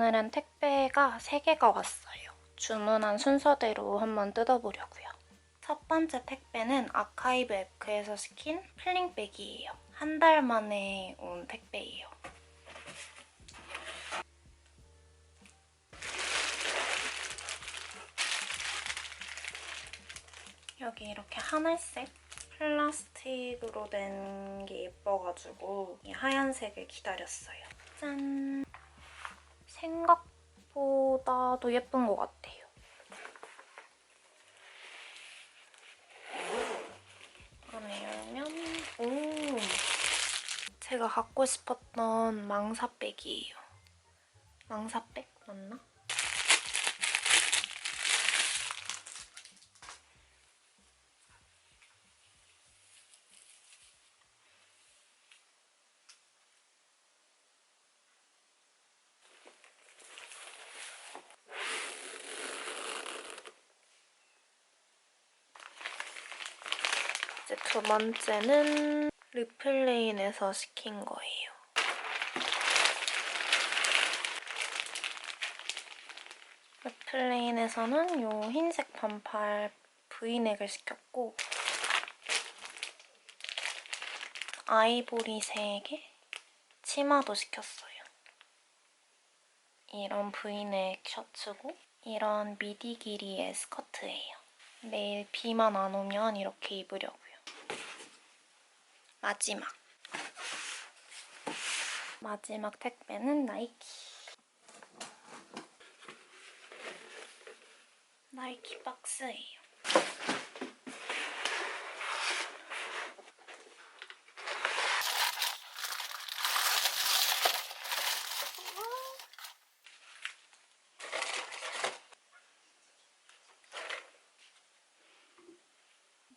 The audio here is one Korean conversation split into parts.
오늘은 택배가 3개가 왔어요. 주문한 순서대로 한번 뜯어보려고요. 첫 번째 택배는 아카이브 에크에서 시킨 플링백이에요. 한 달 만에 온 택배예요. 여기 이렇게 하늘색 플라스틱으로 된 게 예뻐가지고 이 하얀색을 기다렸어요. 짠! 생각보다도 예쁜 것 같아요. 안에 열면 오 제가 갖고 싶었던 망사백이에요. 망사백 맞나? 두 번째는 르플레인에서 시킨 거예요. 르플레인에서는 요 흰색 반팔 브이넥을 시켰고 아이보리 3개 치마도 시켰어요. 이런 브이넥 셔츠고 이런 미디 길이의 스커트예요. 내일 비만 안 오면 이렇게 입으려고요. 마지막. 마지막 택배는 나이키. 나이키 박스예요.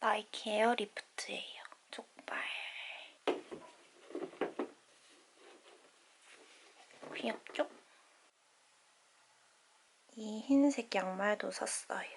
나이키 에어 리프트예요. 족발. 귀엽죠? 이 흰색 양말도 샀어요.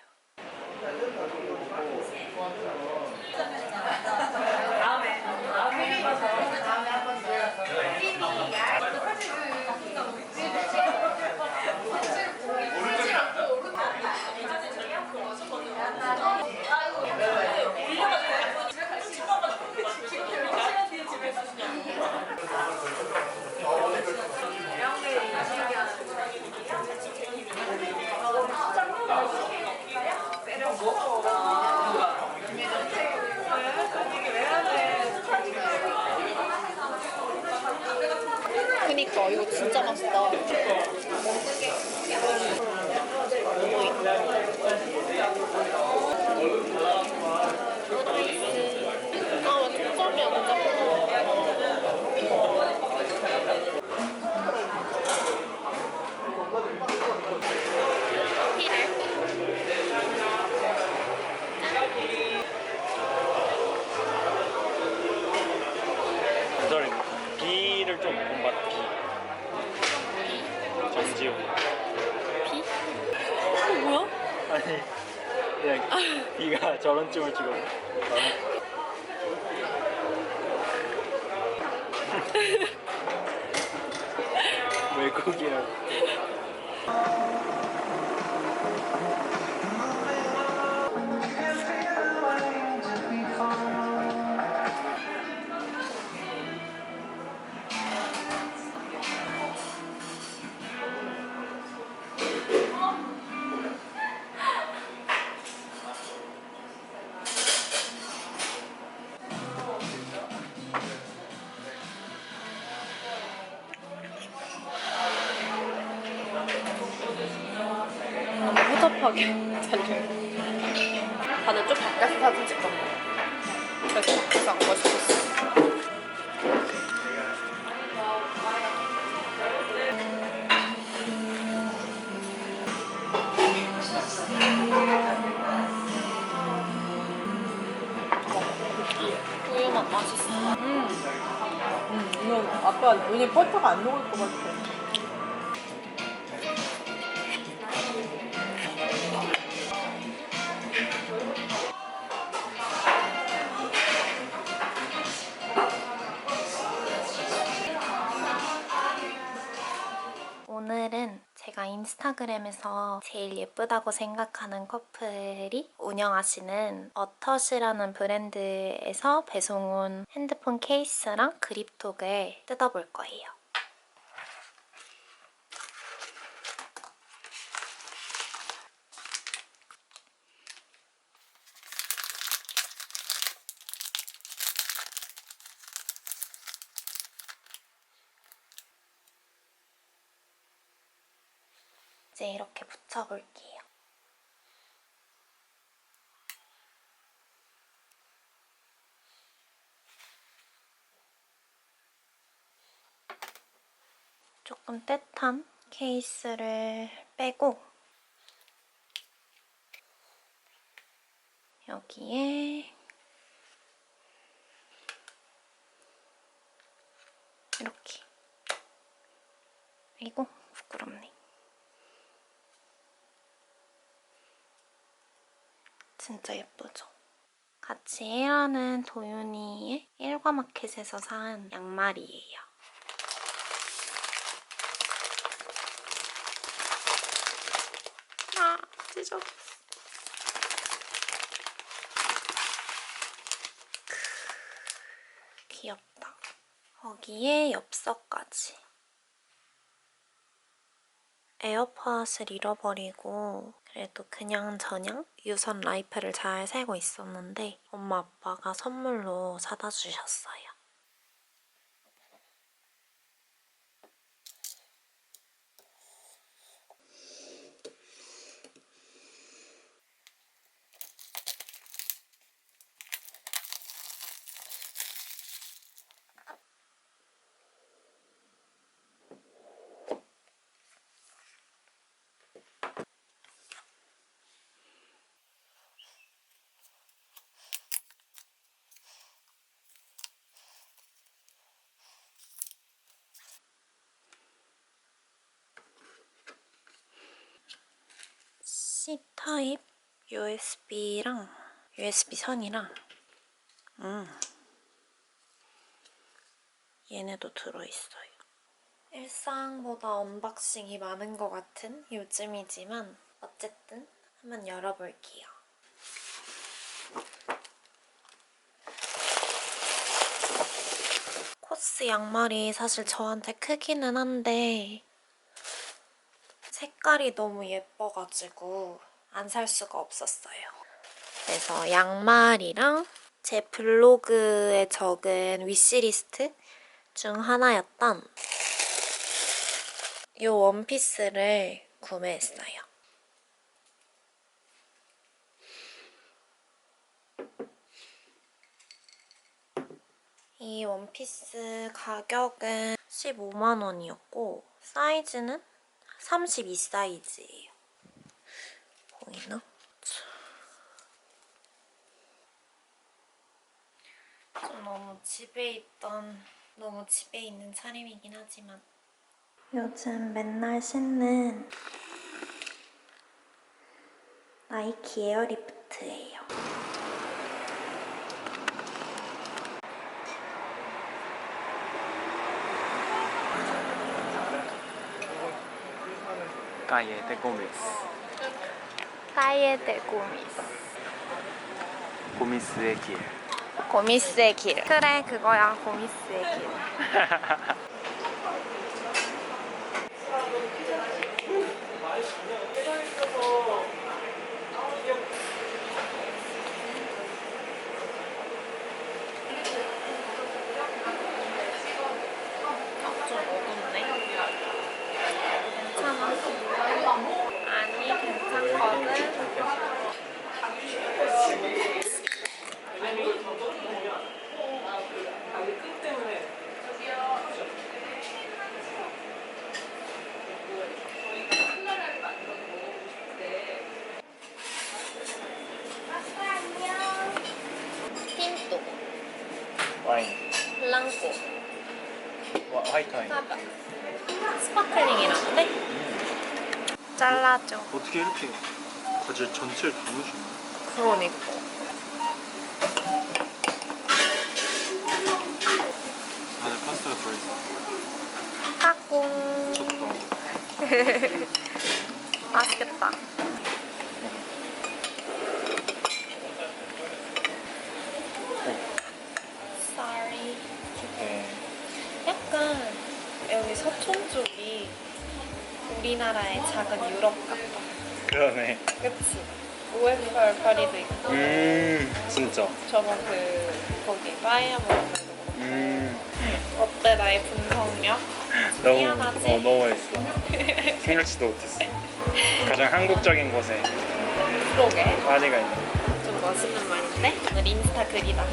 너무 허접하게 잘 좀. 다들 좀 바깥에서 사진 찍던데. 그래서 밖에서 안 멋있었어. 우유 맛 맛있어. 음, 이건 아빠 왠지 버터가 안 녹을 것 같아. 제가 인스타그램에서 제일 예쁘다고 생각하는 커플이 운영하시는 어터시라는 브랜드에서 배송 온 핸드폰 케이스랑 그립톡을 뜯어볼 거예요. 이제 이렇게 붙여볼게요. 조금 떼탄 케이스를 빼고 여기에 이렇게 이거 부끄럽네. 진짜 예쁘죠? 같이 일하는 도윤이의 일과마켓에서 산 양말이에요. 아, 찢어. 귀엽다. 거기에 엽서까지. 에어팟을 잃어버리고 그래도 그냥 저냥 유선 라이프를 잘 새고 있었는데 엄마 아빠가 선물로 사다 주셨어요. C 타입 USB랑 USB 선이랑 음 얘네도 들어있어요. 일상보다 언박싱이 많은 것 같은 요즘이지만 어쨌든 한번 열어볼게요. 코스 양말이 사실 저한테 크기는 한데 색깔이 너무 예뻐가지고 안 살 수가 없었어요. 그래서 양말이랑 제 블로그에 적은 위시리스트 중 하나였던 이 원피스를 구매했어요. 이 원피스 가격은 15만 원이었고 사이즈는 32 사이즈예요. 보이나? 좀 너무 집에 있던 너무 집에 있는 차림이긴 하지만 요즘 맨날 신는 나이키 에어리프트 세트예요. Calle de Gómez. 사이에 대고미스. 고미스의 길. 고미스의 길. 그래, 그거야. 고미스의 길. 좀 어둡네. 괜찮아. 아니, 괜찮거든. 틴토, 와인. 블랑코, 와, 화이트 와인. 스파클링이라는데? 잘라줘. 어떻게 이렇게 과자 전체를 담으시나? 그러니까. 안에 파스타가 들어있어. 까꿍. 미쳤다. 맛있겠다. Sorry. 네. 약간 여기 서촌 쪽이 우리나라의 작은 유럽 같다. 그러네. 그치? OFR 파리도 있고 음, 진짜. 저번 그 거기 파이어몬도 음, 어때 나의 분석력? 너무, 미안하지? 어, 너무 맛있어. 생각지도 못했어. 가장 한국적인 곳에 그러게 파리가 있는. 좀 멋있는 말인데 오늘 인스타 글이다.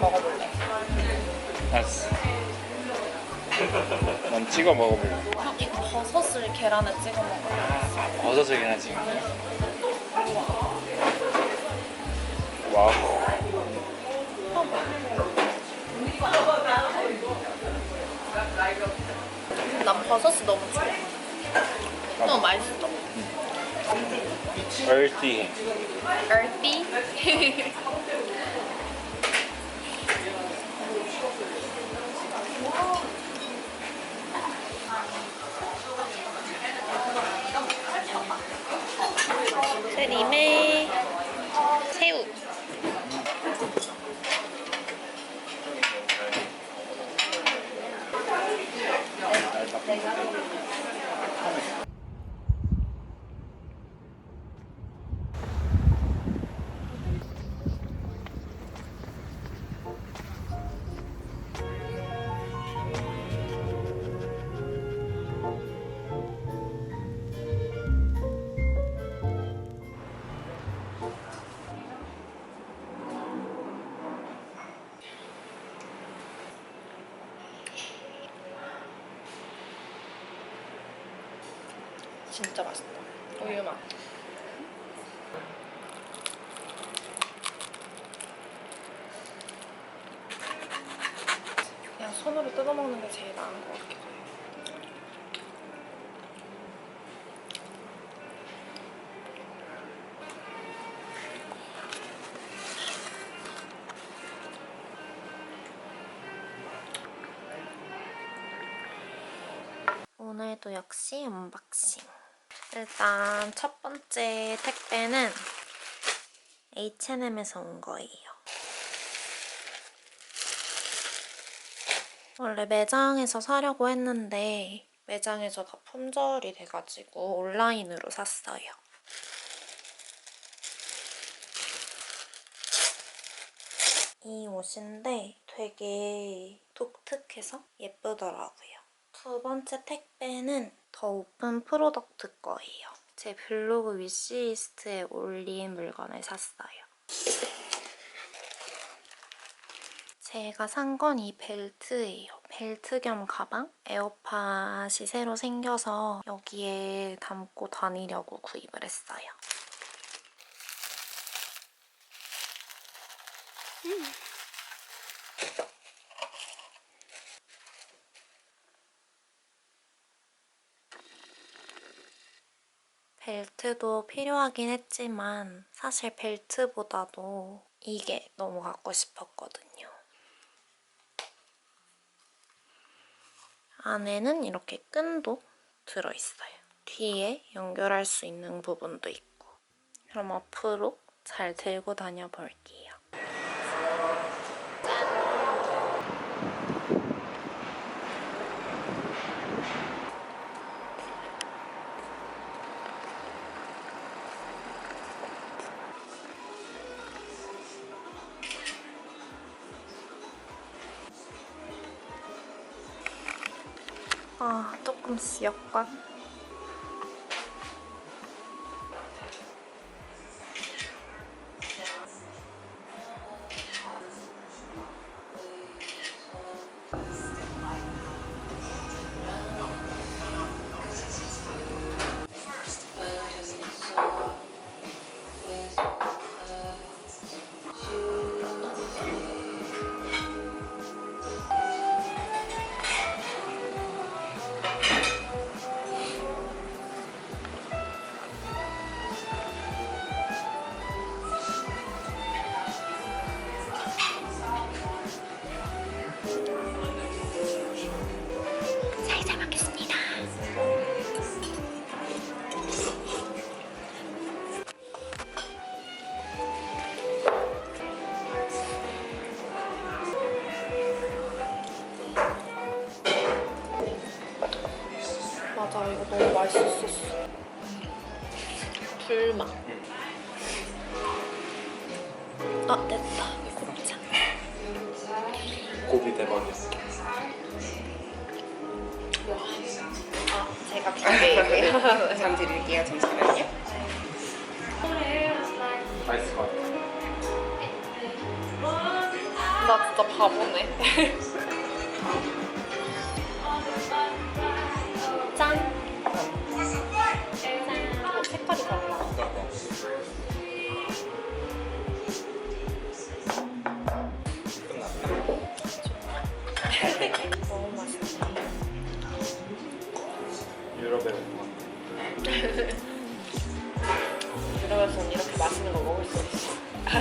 그냥 먹어볼래. 알았어. 난 찍어 먹어볼래. 어, 이 버섯을 계란에 찍어 먹어. 버섯이긴 하지. 와우. 난 버섯이 너무 좋아. 너무 맛있어. 얼티해. earthy. 크림에 새우. 진짜 맛있다. 우유 맛. 그냥 손으로 뜯어먹는 게 제일 나은 것 해. 오늘도 역시 언박싱. 일단 첫 번째 택배는 H&M에서 온 거예요. 원래 매장에서 사려고 했는데 매장에서 다 품절이 돼가지고 온라인으로 샀어요. 이 옷인데 되게 독특해서 예쁘더라고요. 두 번째 택배는 더 오픈 프로덕트 거예요. 제 블로그 위시리스트에 올린 물건을 샀어요. 제가 산 건 이 벨트예요. 벨트 겸 가방? 에어팟이 새로 생겨서 여기에 담고 다니려고 구입을 했어요. 벨트도 필요하긴 했지만 사실 벨트보다도 이게 너무 갖고 싶었거든요. 안에는 이렇게 끈도 들어있어요. 뒤에 연결할 수 있는 부분도 있고. 그럼 앞으로 잘 들고 다녀 볼게요. 아, 조 맛있었어. 불맛. 아, 됐다. 곱창. 고비 대박이야. 아 제가 길게 얘기해요. 잠 드릴게요 잠시만요. 맛있을 것 같아. 나 진짜 바보네.